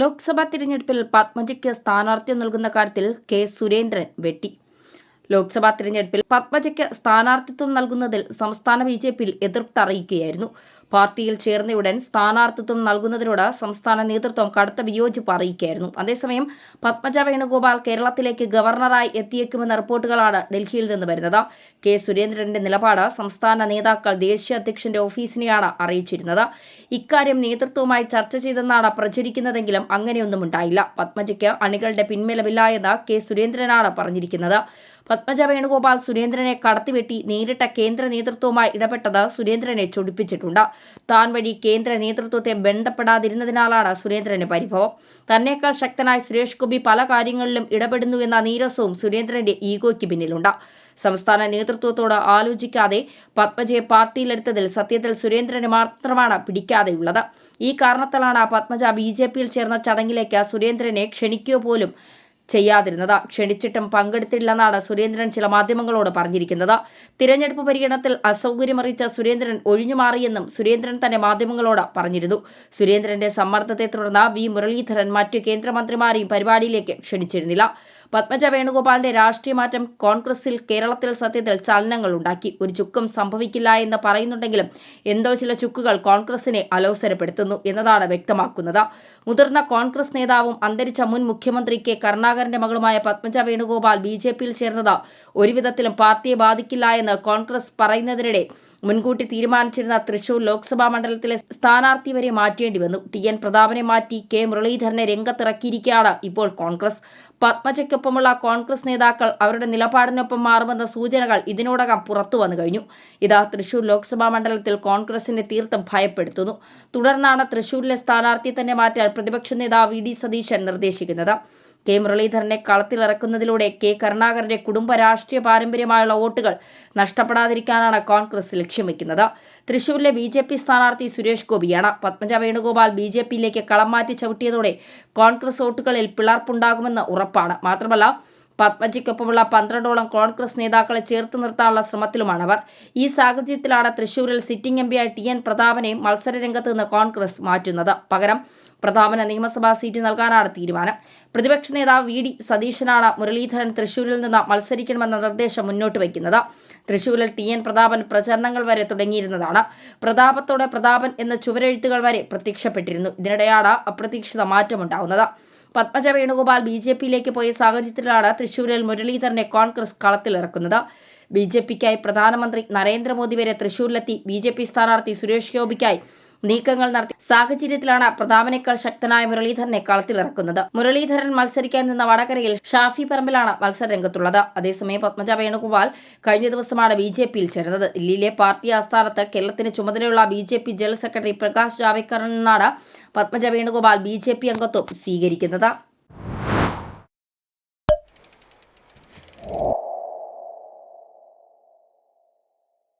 ലോക്സഭാ തിരഞ്ഞെടുപ്പിൽ പത്മജയ്ക്ക് സ്ഥാനാർത്ഥ്യം നൽകുന്ന കാര്യത്തിൽ കെ സുരേന്ദ്രൻ വെട്ടി. ലോക്സഭാ തിരഞ്ഞെടുപ്പിൽ പത്മജയ്ക്ക് സ്ഥാനാർത്ഥിത്വം നൽകുന്നതിൽ സംസ്ഥാന ബി ജെ പിയിൽ എതിർപ്പ് അറിയിക്കുകയായിരുന്നു. പാർട്ടിയിൽ ചേർന്നയുടൻ സ്ഥാനാർത്ഥിത്വം നൽകുന്നതിനോട് സംസ്ഥാന നേതൃത്വം കടുത്ത വിയോജിപ്പ് അറിയിക്കുകയായിരുന്നു. അതേസമയം പത്മജ വേണുഗോപാൽ കേരളത്തിലേക്ക് ഗവർണറായി എത്തിയേക്കുമെന്ന റിപ്പോർട്ടുകളാണ് ഡൽഹിയിൽ നിന്ന് വരുന്നത്. കെ സുരേന്ദ്രന്റെ നിലപാട് സംസ്ഥാന നേതാക്കൾ ദേശീയ അധ്യക്ഷന്റെ ഓഫീസിനെയാണ് അറിയിച്ചിരുന്നത്. ഇക്കാര്യം നേതൃത്വവുമായി ചർച്ച ചെയ്തെന്നാണ് പ്രചരിക്കുന്നതെങ്കിലും അങ്ങനെയൊന്നും ഉണ്ടായില്ല. പത്മജയ്ക്ക് അണികളുടെ പിൻമലമില്ല എന്ന് കെ സുരേന്ദ്രനാണ് പറഞ്ഞിരിക്കുന്നത്. പത്മജ വേണുഗോപാൽ സുരേന്ദ്രനെ കടത്തിവെട്ടി നേരിട്ട കേന്ദ്ര നേതൃത്വവുമായി ഇടപെട്ടത് സുരേന്ദ്രനെ ചൊടിപ്പിച്ചിട്ടുണ്ട്. താൻ വഴി കേന്ദ്ര നേതൃത്വത്തെ ബന്ധപ്പെടാതിരുന്നതിനാലാണ് സുരേന്ദ്രന് പരിഭവം. തന്നെക്കാൾ ശക്തനായ സുരേഷ് ഗോപി പല കാര്യങ്ങളിലും ഇടപെടുന്നു എന്ന നീരസവും സുരേന്ദ്രന്റെ ഈഗോയ്ക്ക് പിന്നിലുണ്ട്. സംസ്ഥാന നേതൃത്വത്തോട് ആലോചിക്കാതെ പത്മജയെ പാർട്ടിയിലെടുത്തതിൽ സത്യത്തിൽ സുരേന്ദ്രന് മാത്രമാണ് പിടിക്കാതെയുള്ളത്. ഈ കാരണത്താലാണ് പത്മജ ബി ജെ പിയിൽ ചേർന്ന ചടങ്ങിലേക്ക് സുരേന്ദ്രനെ ക്ഷണിക്കുക പോലും ചെയ്യാതിരുന്നത്. ക്ഷണിച്ചിട്ടും പങ്കെടുത്തില്ലെന്നാണ് സുരേന്ദ്രൻ ചില മാധ്യമങ്ങളോട് പറഞ്ഞിരിക്കുന്നത്. തിരഞ്ഞെടുപ്പ് പരിഗണത്തിൽ അസൗകര്യമറിയിച്ച സുരേന്ദ്രൻ ഒഴിഞ്ഞുമാറിയെന്നും സുരേന്ദ്രൻ തന്നെ മാധ്യമങ്ങളോട് പറഞ്ഞിരുന്നു. സുരേന്ദ്രന്റെ സമ്മർദ്ദത്തെ തുടർന്ന് വി. മുരളീധരൻ മറ്റു കേന്ദ്രമന്ത്രിമാരെയും പരിപാടിയിലേക്ക് ക്ഷണിച്ചിരുന്നില്ല. പത്മജ വേണുഗോപാലിന്റെ രാഷ്ട്രീയ മാറ്റം കോൺഗ്രസിൽ കേരളത്തിൽ സത്യത്തിൽ ചലനങ്ങൾ ഉണ്ടാക്കി. ഒരു ചുക്കും സംഭവിക്കില്ല എന്ന് പറയുന്നുണ്ടെങ്കിലും എന്തോ ചില ചുക്കുകൾ കോൺഗ്രസിനെ അലോസരപ്പെടുത്തുന്നു എന്നതാണ് വ്യക്തമാക്കുന്നത്. മുതിർന്ന കോൺഗ്രസ് നേതാവും അന്തരിച്ച മുൻ മുഖ്യമന്ത്രി കെ. കരുണാകരന്റെ മകളുമായ പത്മജ വേണുഗോപാൽ ബി ജെ പിയിൽ ചേർന്നത്. ഒരുവിധത്തിലും പാർട്ടിയെ ബാധിക്കില്ല എന്ന് കോൺഗ്രസ് പറയുന്നതിനിടെ മുൻകൂട്ടി തീരുമാനിച്ചിരുന്ന തൃശൂർ ലോക്സഭാ മണ്ഡലത്തിലെ സ്ഥാനാർത്ഥി വരെ മാറ്റേണ്ടി വന്നു. ടി എൻ പ്രതാപനെ മാറ്റി കെ മുരളീധരനെ രംഗത്തിറക്കിയിരിക്കുകയാണ് ഇപ്പോൾ കോൺഗ്രസ്. പത്മജയ്ക്കൊപ്പമുള്ള കോൺഗ്രസ് നേതാക്കൾ അവരുടെ നിലപാടിനൊപ്പം മാറുമെന്ന സൂചനകൾ ഇതിനോടകം പുറത്തു വന്നു കഴിഞ്ഞു. ഇതാ തൃശൂർ ലോക്സഭാ മണ്ഡലത്തിൽ കോൺഗ്രസിനെ തീർത്തും ഭയപ്പെടുത്തുന്നു. തുടർന്നാണ് തൃശൂരിലെ സ്ഥാനാർത്ഥിയെ തന്നെ മാറ്റാൻ പ്രതിപക്ഷ നേതാവ് വി ഡി സതീശൻ നിർദ്ദേശിക്കുന്നത്. കെ മുരളീധരനെ കളത്തിലിറക്കുന്നതിലൂടെ കെ കരുണാകരന്റെ കുടുംബ രാഷ്ട്രീയ പാരമ്പര്യമായുള്ള വോട്ടുകൾ നഷ്ടപ്പെടാതിരിക്കാനാണ് കോൺഗ്രസ് ലക്ഷ്യം വെക്കുന്നത്. തൃശൂരിലെ ബി ജെ പി സ്ഥാനാർത്ഥി സുരേഷ് ഗോപിയാണ്. പത്മജ വേണുഗോപാൽ ബി ജെ പിയിലേക്ക് കളം മാറ്റി ചവിട്ടിയതോടെ കോൺഗ്രസ് വോട്ടുകളിൽ പിളർപ്പുണ്ടാകുമെന്ന് ഉറപ്പാണ്. മാത്രമല്ല പത്മജിക്കൊപ്പമുള്ള പന്ത്രണ്ടോളം കോൺഗ്രസ് നേതാക്കളെ ചേർത്ത് നിർത്താനുള്ള ശ്രമത്തിലുമാണ് അവർ ഈ സാഹചര്യത്തിലാണ് തൃശൂരിൽ സിറ്റിംഗ് എം പിയായ ടി എൻ പ്രതാപനെ മത്സരരംഗത്ത് നിന്ന് കോൺഗ്രസ് മാറ്റുന്നത്. പകരം പ്രതാപന് നിയമസഭാ സീറ്റ് നൽകാനാണ് തീരുമാനം. പ്രതിപക്ഷ നേതാവ് വി ഡി സതീശനാണ് മുരളീധരൻ തൃശൂരിൽ നിന്ന് മത്സരിക്കണമെന്ന നിർദ്ദേശം മുന്നോട്ട് വയ്ക്കുന്നത്. തൃശൂരിൽ ടി എൻ പ്രതാപൻ പ്രചരണങ്ങൾ വരെ തുടങ്ങിയിരുന്നതാണ്. പ്രതാപത്തോടെ പ്രതാപൻ എന്ന ചുവരെഴുത്തുകൾ വരെ പ്രത്യക്ഷപ്പെട്ടിരുന്നു. ഇതിനിടെയാണ് അപ്രതീക്ഷിത മാറ്റമുണ്ടാവുന്നത്. പത്മജ വേണുഗോപാൽ ബി ജെ പിയിലേക്ക് പോയ സാഹചര്യത്തിലാണ് തൃശൂരിൽ മുരളീധരനെ കോൺഗ്രസ് കളത്തിലിറക്കുന്നത്. ബി ജെ പിക്കായി പ്രധാനമന്ത്രി നരേന്ദ്രമോദി വരെ തൃശൂരിലെത്തി. ബി ജെ പി സ്ഥാനാർത്ഥി സുരേഷ് ഗോപിക്കായി നീക്കങ്ങൾ നടത്തി സാഹചര്യത്തിലാണ് പ്രതാപനേക്കാൾ ശക്തനായ മുരളീധരനെ കളത്തിലിറക്കുന്നത് മുരളീധരൻ മത്സരിക്കാൻ നിന്ന വടകരയിൽ ഷാഫി പറമ്പിലാണ് മത്സര രംഗത്തുള്ളത്. അതേസമയം പത്മജ വേണുഗോപാൽ കഴിഞ്ഞ ദിവസമാണ് ബി ജെ പിയിൽ ചേർന്നത് ദില്ലിയിലെ പാർട്ടി ആസ്ഥാനത്ത് കേരളത്തിന് ചുമതലയുള്ള B J P general secretary Prakash ജാവേക്കറിൽ നിന്നാണ് Padmaja Venugopal B J P അംഗത്വം സ്വീകരിക്കുന്നത്.